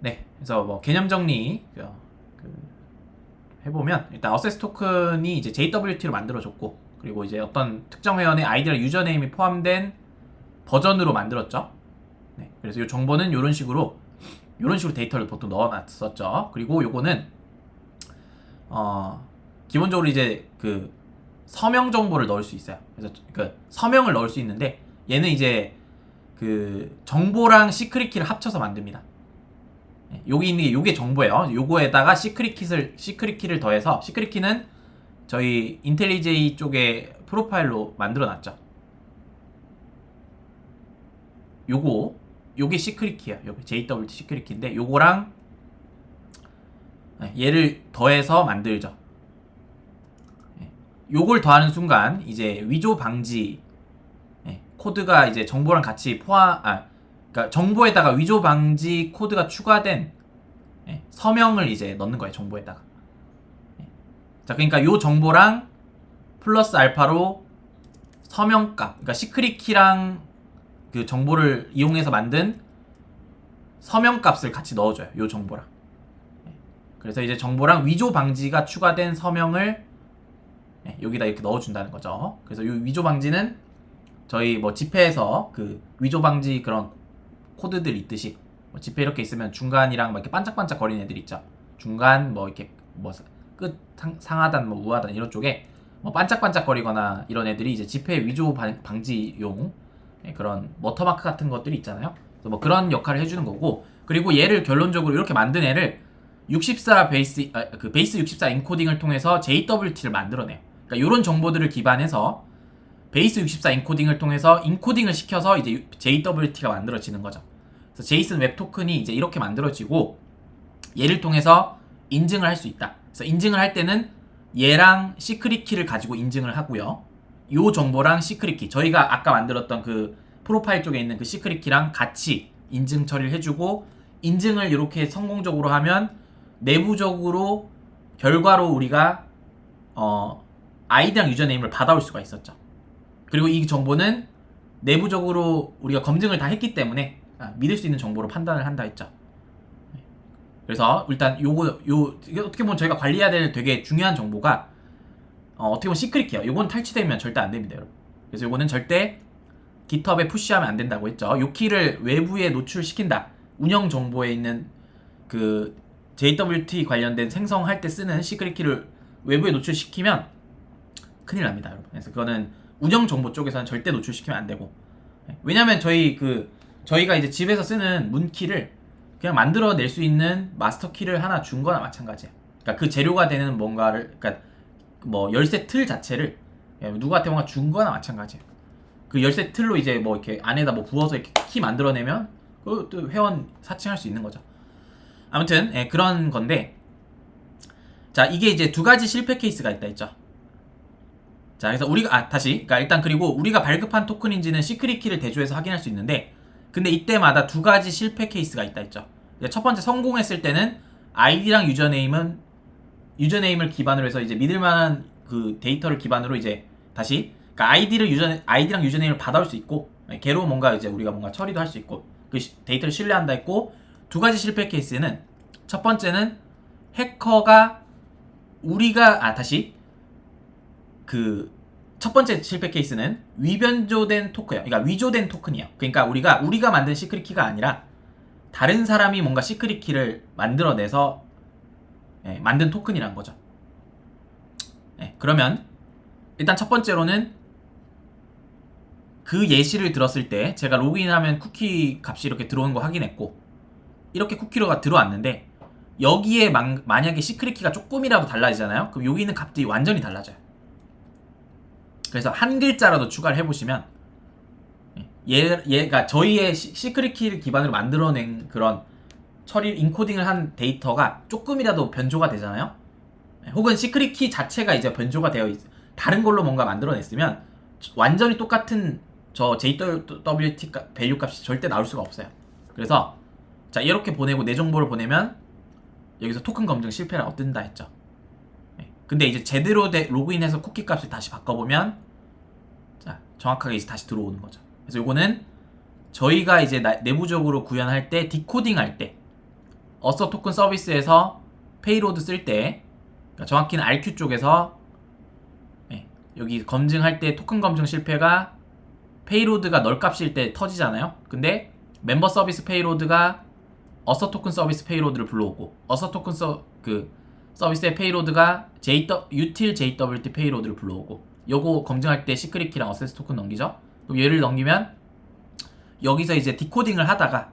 네, 그래서 뭐 개념 정리 그, 그 해보면 일단 어세스 토큰이 이제 JWT로 만들어졌고 그리고 이제 어떤 특정 회원의 아이디랑 유저네임이 포함된 버전으로 만들었죠. 네, 그래서 이 정보는 이런 식으로 이런 식으로 데이터를 보통 넣어놨었죠. 그리고 요거는 어 기본적으로 이제 그 서명 정보를 넣을 수 있어요. 그래서 그 서명을 넣을 수 있는데 얘는 이제 그 정보랑 시크릿 키를 합쳐서 만듭니다. 예, 여기 있는 게 요게 정보예요. 요거에다가 시크릿 키를 시크릿 키를 더해서 시크릿 키는 저희 인텔리제이 쪽에 프로파일로 만들어 놨죠. 요거 요게 시크릿 키야. 요게 JWT 시크릿 키인데 요거랑 예, 얘를 더해서 만들죠. 예, 요걸 더하는 순간 이제 위조 방지 예, 코드가 이제 정보랑 같이 포함 아 그러니까 정보에다가 위조 방지 코드가 추가된 예, 서명을 이제 넣는 거예요 정보에다가 예. 자 그러니까 요 정보랑 플러스 알파로 서명값 그러니까 시크릿 키랑 그 정보를 이용해서 만든 서명값을 같이 넣어줘요 요 정보랑 예. 그래서 이제 정보랑 위조 방지가 추가된 서명을 예, 여기다 이렇게 넣어준다는 거죠 그래서 요 위조 방지는 저희 뭐 집회에서 그 위조 방지 그런 코드들 있듯이 뭐 집회 이렇게 있으면 중간이랑 막 이렇게 반짝반짝 거리는 애들 있죠. 중간 뭐 이렇게 뭐 끝 상하단 뭐 우하단 이런 쪽에 뭐 반짝반짝 거리거나 이런 애들이 이제 집회 위조 방- 방지용 예, 그런 워터마크 같은 것들이 있잖아요. 뭐 그런 역할을 해주는 거고 그리고 얘를 결론적으로 이렇게 만든 애를 64 베이스 아, 그 베이스 64 인코딩을 통해서 JWT를 만들어내요. 그러니까 이런 정보들을 기반해서 베이스 64 인코딩을 통해서 인코딩을 시켜서 이제 JWT가 만들어지는 거죠. 그래서 제이슨 웹 토큰이 이제 이렇게 만들어지고 얘를 통해서 인증을 할 수 있다. 그래서 인증을 할 때는 얘랑 시크릿 키를 가지고 인증을 하고요. 요 정보랑 시크릿 키 저희가 아까 만들었던 그 프로파일 쪽에 있는 그 시크릿 키랑 같이 인증 처리를 해주고 인증을 이렇게 성공적으로 하면 내부적으로 결과로 우리가 어 아이디랑 유저네임을 받아올 수가 있었죠. 그리고 이 정보는 내부적으로 우리가 검증을 다 했기 때문에 아, 믿을 수 있는 정보로 판단을 한다 했죠. 그래서 일단 요거 요 어떻게 보면 저희가 관리해야 될 되게 중요한 정보가 어, 어떻게 보면 시크릿 키요. 요건 탈취되면 절대 안 됩니다, 여러분. 그래서 요거는 절대 GitHub에 푸시하면 안 된다고 했죠. 요 키를 외부에 노출시킨다. 운영 정보에 있는 그 JWT 관련된 생성할 때 쓰는 시크릿 키를 외부에 노출시키면 큰일 납니다, 여러분. 그래서 그거는 운영 정보 쪽에서는 절대 노출시키면 안 되고. 네. 왜냐면 저희 그 저희가 이제 집에서 쓰는 문키를 그냥 만들어낼 수 있는 마스터 키를 하나 준 거나 마찬가지예요. 그러니까 그 재료가 되는 뭔가를 그러니까 뭐 열쇠 틀 자체를 예, 누구한테 뭔가 준 거나 마찬가지예요. 그 열쇠 틀로 이제 뭐 이렇게 안에다 뭐 부어서 이렇게 키 만들어내면 그또 회원 사칭할 수 있는 거죠. 아무튼 예, 그런 건데 자 이게 이제 두 가지 실패 케이스가 있다 했죠. 자 그래서 우리가 아 다시 그러니까 일단 그리고 우리가 발급한 토큰인지는 시크릿 키를 대조해서 확인할 수 있는데 근데 이때마다 두 가지 실패 케이스가 있다 했죠. 첫 번째 성공했을 때는 아이디랑 유저네임은 유저네임을 기반으로 해서 이제 믿을 만한 그 데이터를 기반으로 이제 다시 그러니까 아이디를 유저 아이디랑 유저네임을 받아올 수 있고 걔로 뭔가 이제 우리가 뭔가 처리도 할 수 있고 그 시- 데이터를 신뢰한다 했고 두 가지 실패 케이스는 첫 번째는 해커가 우리가 아 다시 그 첫 번째 실패 케이스는 위변조된 토크예요. 그러니까 위조된 토큰이에요. 그러니까 우리가 우리가 만든 시크릿 키가 아니라 다른 사람이 뭔가 시크릿 키를 만들어내서 예, 만든 토큰이란 거죠. 예, 그러면 일단 첫 번째로는 그 예시를 들었을 때 제가 로그인하면 쿠키 값이 이렇게 들어오는 거 확인했고 이렇게 쿠키로가 들어왔는데 여기에 만, 만약에 시크릿 키가 조금이라도 달라지잖아요. 그럼 여기 있는 값들이 완전히 달라져요. 그래서 한 글자라도 추가를 해보시면 얘, 얘가 저희의 시, 시크릿 키를 기반으로 만들어낸 그런 처리 인코딩을 한 데이터가 조금이라도 변조가 되잖아요. 혹은 시크릿 키 자체가 이제 변조가 되어 있, 다른 걸로 뭔가 만들어냈으면 완전히 똑같은 저 JWT 가- 밸류 값이 절대 나올 수가 없어요. 그래서 자 이렇게 보내고 내 정보를 보내면 여기서 토큰 검증 실패를 얻는다 했죠. 네. 근데 이제 제대로 돼 로그인해서 쿠키 값을 다시 바꿔보면 자 정확하게 이제 다시 들어오는 거죠. 그래서 요거는 저희가 이제 나- 내부적으로 구현할 때 디코딩 할 때 어서 토큰 서비스에서 페이로드 쓸때 그러니까 정확히는 RQ 쪽에서 예, 여기 검증할 때 토큰 검증 실패가 페이로드가 널 값일 때 터지잖아요. 근데 멤버 서비스 페이로드가 어서 토큰 서비스 페이로드를 불러오고 어서 토큰 서, 그 서비스의 페이로드가 J, util JWT 페이로드를 불러오고 요거 검증할 때 시크릿 키랑 어세스 토큰 넘기죠. 그럼 얘를 넘기면 여기서 이제 디코딩을 하다가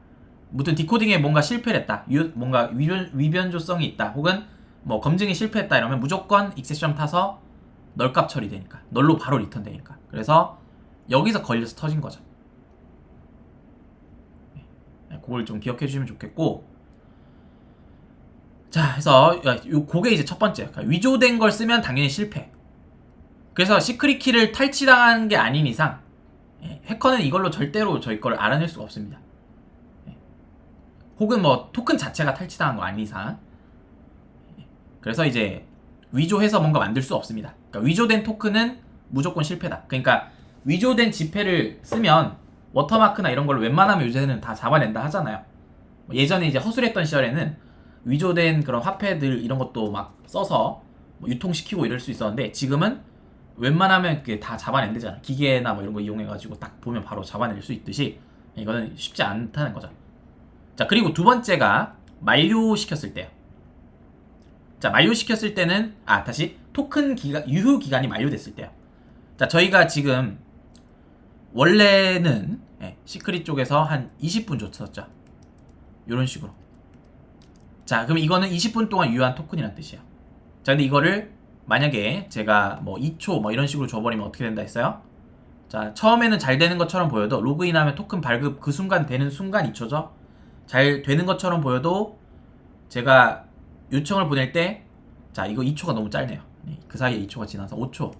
무튼 디코딩에 뭔가 실패를 했다. 유- 뭔가 위변, 위변조성이 있다. 혹은 뭐 검증이 실패했다 이러면 무조건 익셉션 타서 널값 처리되니까 널로 바로 리턴 되니까 그래서 여기서 걸려서 터진 거죠. 네, 그걸 좀 기억해 주시면 좋겠고 자 해서 야, 요 그게 이제 첫 번째 그러니까 위조된 걸 쓰면 당연히 실패. 그래서 시크릿 키를 탈취당한 게 아닌 이상 예, 해커는 이걸로 절대로 저희 거를 알아낼 수가 없습니다. 예. 혹은 뭐 토큰 자체가 탈취당한 거 아닌 이상 예. 그래서 이제 위조해서 뭔가 만들 수 없습니다. 그러니까 위조된 토큰은 무조건 실패다. 그러니까 위조된 지폐를 쓰면 워터마크나 이런 걸로 웬만하면 요새는 다 잡아낸다 하잖아요. 뭐 예전에 이제 허술했던 시절에는 위조된 그런 화폐들 이런 것도 막 써서 뭐 유통시키고 이럴 수 있었는데 지금은 웬만하면 그게 다 잡아낸대잖아. 기계나 뭐 이런 거 이용해가지고 딱 보면 바로 잡아낼 수 있듯이 이거는 쉽지 않다는 거죠. 자 그리고 두 번째가 만료시켰을 때요. 자 만료시켰을 때는 아 다시 토큰 기간 유효 기간이 만료됐을 때요. 자 저희가 지금 원래는 예, 시크릿 쪽에서 한 20분 줬었죠. 이런 식으로. 자 그럼 이거는 20분 동안 유효한 토큰이란 뜻이야. 자 근데 이거를 만약에 제가 뭐 2초 뭐 이런 식으로 줘버리면 어떻게 된다 했어요? 자 처음에는 잘 되는 것처럼 보여도 로그인하면 토큰 발급 그 순간 되는 순간 2초죠. 잘 되는 것처럼 보여도 제가 요청을 보낼 때 자 이거 2초가 너무 짧네요. 네, 그 사이에 2초가 지나서 5초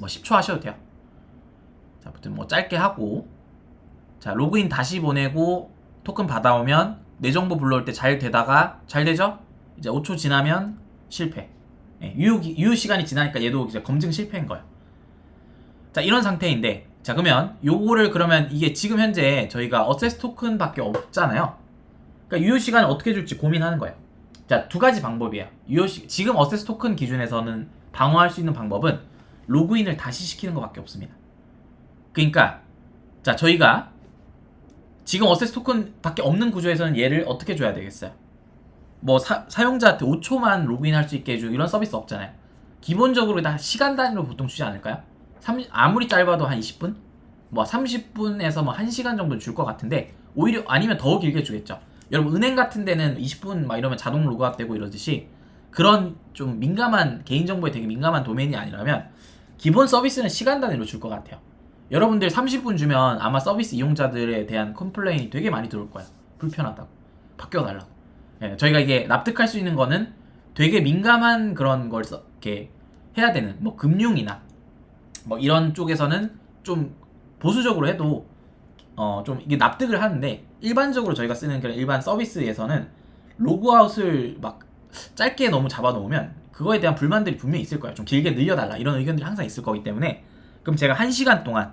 뭐 10초 하셔도 돼요. 자 아무튼 뭐 짧게 하고 자 로그인 다시 보내고 토큰 받아오면 내 정보 불러올 때 잘 되다가 잘 되죠? 이제 5초 지나면 실패. 예, 유효, 기- 유효 시간이 지나니까 얘도 이제 검증 실패인 거예요. 자, 이런 상태인데, 자, 그러면 요거를 그러면 이게 지금 현재 저희가 어세스 토큰밖에 없잖아요. 그러니까 유효 시간을 어떻게 줄지 고민하는 거예요. 자, 두 가지 방법이에요. 유효 시, 지금 어세스 토큰 기준에서는 방어할 수 있는 방법은 로그인을 다시 시키는 것밖에 없습니다. 그러니까, 자, 저희가 지금 어세스 토큰밖에 없는 구조에서는 얘를 어떻게 줘야 되겠어요? 뭐 사, 사용자한테 5초만 로그인할 수 있게 해주고 이런 서비스 없잖아요. 기본적으로 다 시간 단위로 보통 주지 않을까요? 3, 아무리 짧아도 한 20분? 뭐 30분에서 뭐 1시간 정도 줄 것 같은데 오히려 아니면 더 길게 주겠죠. 여러분 은행 같은 데는 20분 막 이러면 자동 로그아웃 되고 이러듯이 그런 좀 민감한 개인정보에 되게 민감한 도메인이 아니라면 기본 서비스는 시간 단위로 줄 것 같아요. 여러분들 30분 주면 아마 서비스 이용자들에 대한 컴플레인이 되게 많이 들어올 거예요. 불편하다고. 바뀌어달라고. 예, 저희가 이게 납득할 수 있는 거는 되게 민감한 그런 걸 써, 이렇게 해야 되는 뭐 금융이나 뭐 이런 쪽에서는 좀 보수적으로 해도 어 좀 이게 납득을 하는데 일반적으로 저희가 쓰는 그런 일반 서비스에서는 로그아웃을 막 짧게 너무 잡아놓으면 그거에 대한 불만들이 분명히 있을 거예요. 좀 길게 늘려달라 이런 의견들이 항상 있을 거기 때문에 그럼 제가 한 시간 동안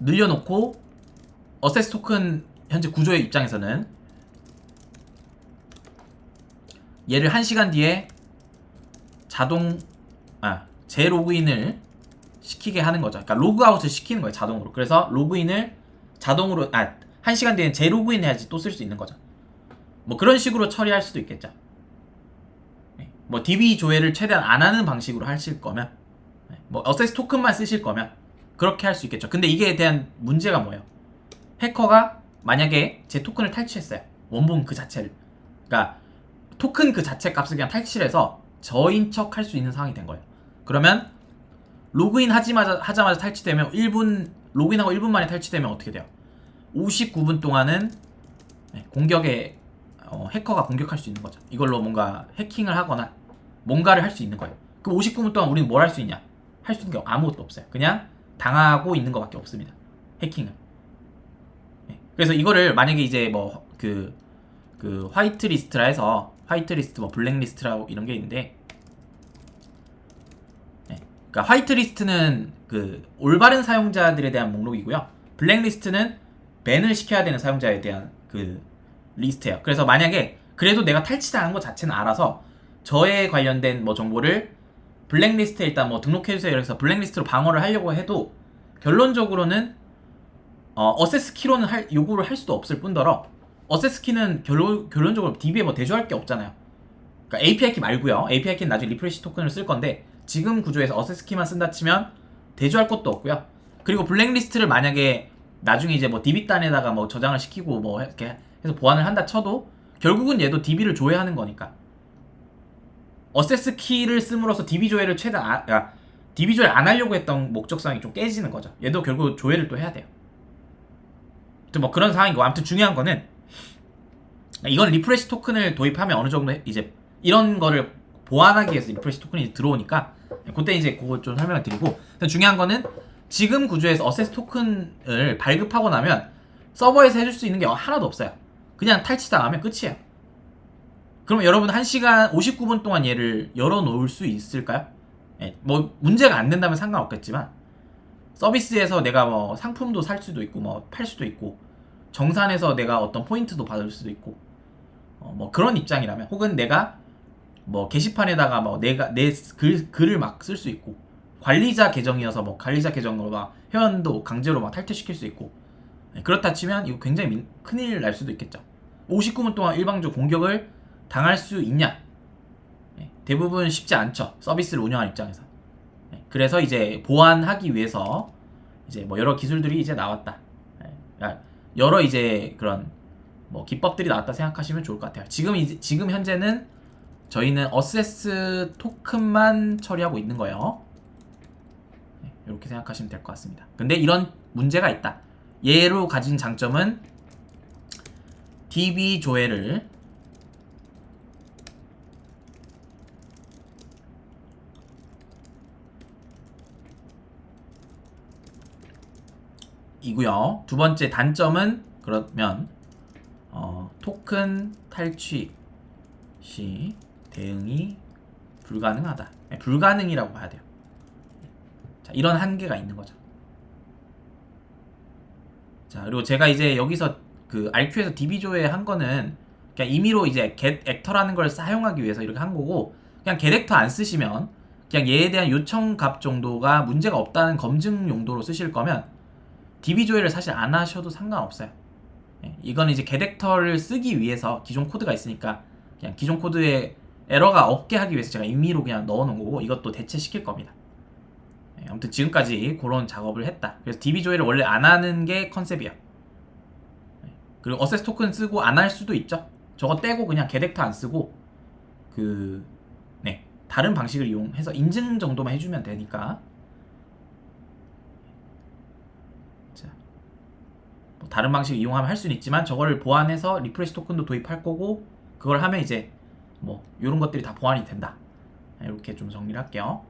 늘려놓고 어세스 토큰 현재 구조의 입장에서는 얘를 1시간 뒤에 자동 아 재로그인을 시키게 하는 거죠. 그러니까 로그아웃을 시키는 거예요, 자동으로. 그래서 로그인을 자동으로 아 1시간 뒤에 재로그인 해야지 또 쓸 수 있는 거죠. 뭐 그런 식으로 처리할 수도 있겠죠. 네, 뭐 DB 조회를 최대한 안 하는 방식으로 하실 거면 네, 뭐 어세스 토큰만 쓰실 거면 그렇게 할 수 있겠죠. 근데 이게 대한 문제가 뭐예요? 해커가 만약에 제 토큰을 탈취했어요. 원본 그 자체를. 그러니까 토큰 그 자체 값을 그냥 탈취를 해서 저인 척 할 수 있는 상황이 된 거예요. 그러면 로그인 하자마자, 하자마자 탈취되면 1분, 로그인하고 1분 만에 탈취되면 어떻게 돼요? 59분 동안은 네, 공격에, 어, 해커가 공격할 수 있는 거죠. 이걸로 뭔가 해킹을 하거나 뭔가를 할 수 있는 거예요. 그 59분 동안 우리는 뭘 할 수 있냐? 할 수 있는 게 아무것도 없어요. 그냥 당하고 있는 것밖에 없습니다. 해킹을. 네, 그래서 이거를 만약에 이제 뭐그그 화이트 리스트라 해서 화이트 리스트 뭐 블랙 리스트라고 이런 게 있는데 네, 그러니까 화이트 리스트는 그 올바른 사용자들에 대한 목록이고요. 블랙 리스트는 밴을 시켜야 되는 사용자에 대한 그 리스트예요. 그래서 만약에 그래도 내가 탈취당한 것 자체는 알아서 저에 관련된 뭐 정보를 블랙리스트에 일단 뭐 등록해주세요. 그래서 블랙리스트로 방어를 하려고 해도 결론적으로는 어, 어세스 키로는 할, 요구를 할 수도 없을 뿐더러 어세스 키는 결론, 결론적으로 DB에 뭐 대조할 게 없잖아요. 그러니까 API 키 말고요. API 키는 나중에 리프레시 토큰을 쓸 건데 지금 구조에서 어세스 키만 쓴다 치면 대조할 것도 없고요. 그리고 블랙리스트를 만약에 나중에 이제 뭐 DB 단에다가 뭐 저장을 시키고 뭐 이렇게 해서 보완을 한다 쳐도 결국은 얘도 DB를 조회하는 거니까 어세스 키를 씀으로써 DB 조회를 최대한 아, 야, DB 조회 안 하려고 했던 목적성이 좀 깨지는 거죠. 얘도 결국 조회를 또 해야 돼요. 뭐 그런 상황이고 아무튼 중요한 거는 이건 리프레시 토큰을 도입하면 어느 정도 이제 이런 거를 보완하기 위해서 리프레시 토큰이 들어오니까 그때 이제 그거 좀 설명을 드리고 중요한 거는 지금 구조에서 어세스 토큰을 발급하고 나면 서버에서 해줄 수 있는 게 하나도 없어요. 그냥 탈취당하면 끝이에요. 그럼 여러분 1시간 59분 동안 얘를 열어놓을 수 있을까요? 예, 뭐 문제가 안 된다면 상관없겠지만 서비스에서 내가 뭐 상품도 살 수도 있고 뭐 팔 수도 있고 정산에서 내가 어떤 포인트도 받을 수도 있고 어, 뭐 그런 입장이라면 혹은 내가 뭐 게시판에다가 뭐 내가 내 글, 글을 막 쓸 수 있고 관리자 계정이어서 뭐 관리자 계정으로 막 회원도 강제로 막 탈퇴시킬 수 있고 예, 그렇다 치면 이거 굉장히 민- 큰일 날 수도 있겠죠. 59분 동안 일방적 공격을 당할 수 있냐? 예, 대부분 쉽지 않죠. 서비스를 운영하는 입장에서. 예, 그래서 이제 보완하기 위해서 이제 뭐 여러 기술들이 이제 나왔다. 예, 그러니까 여러 이제 그런 뭐 기법들이 나왔다 생각하시면 좋을 것 같아요. 지금 이제 지금 현재는 저희는 어세스 토큰만 처리하고 있는 거예요. 네, 이렇게 생각하시면 될 것 같습니다. 근데 이런 문제가 있다. 얘로 가진 장점은 DB 조회를 이고요. 두 번째 단점은 그러면 어, 토큰 탈취 시 대응이 불가능하다. 네, 불가능이라고 봐야 돼요. 자, 이런 한계가 있는 거죠. 자, 그리고 제가 이제 여기서 그 RQ에서 DB 조회 한 거는 그냥 임의로 이제 get 액터라는 걸 사용하기 위해서 이렇게 한 거고 그냥 get 액터 안 쓰시면 그냥 얘에 대한 요청 값 정도가 문제가 없다는 검증 용도로 쓰실 거면 DB 조회를 사실 안 하셔도 상관없어요. 예, 이건 이제 게덱터를 쓰기 위해서 기존 코드가 있으니까 그냥 기존 코드에 에러가 없게 하기 위해서 제가 임의로 그냥 넣어놓은 거고 이것도 대체시킬 겁니다. 예, 아무튼 지금까지 그런 작업을 했다. 그래서 DB 조회를 원래 안 하는 게 컨셉이야. 예, 그리고 어세스 토큰 쓰고 안 할 수도 있죠. 저거 떼고 그냥 게덱터 안 쓰고 그 네, 다른 방식을 이용해서 인증 정도만 해주면 되니까 자, 뭐 다른 방식 이용하면 할 수는 있지만 저거를 보완해서 리프레시 토큰도 도입할 거고 그걸 하면 이제 뭐 이런 것들이 다 보완이 된다. 이렇게 좀 정리를 할게요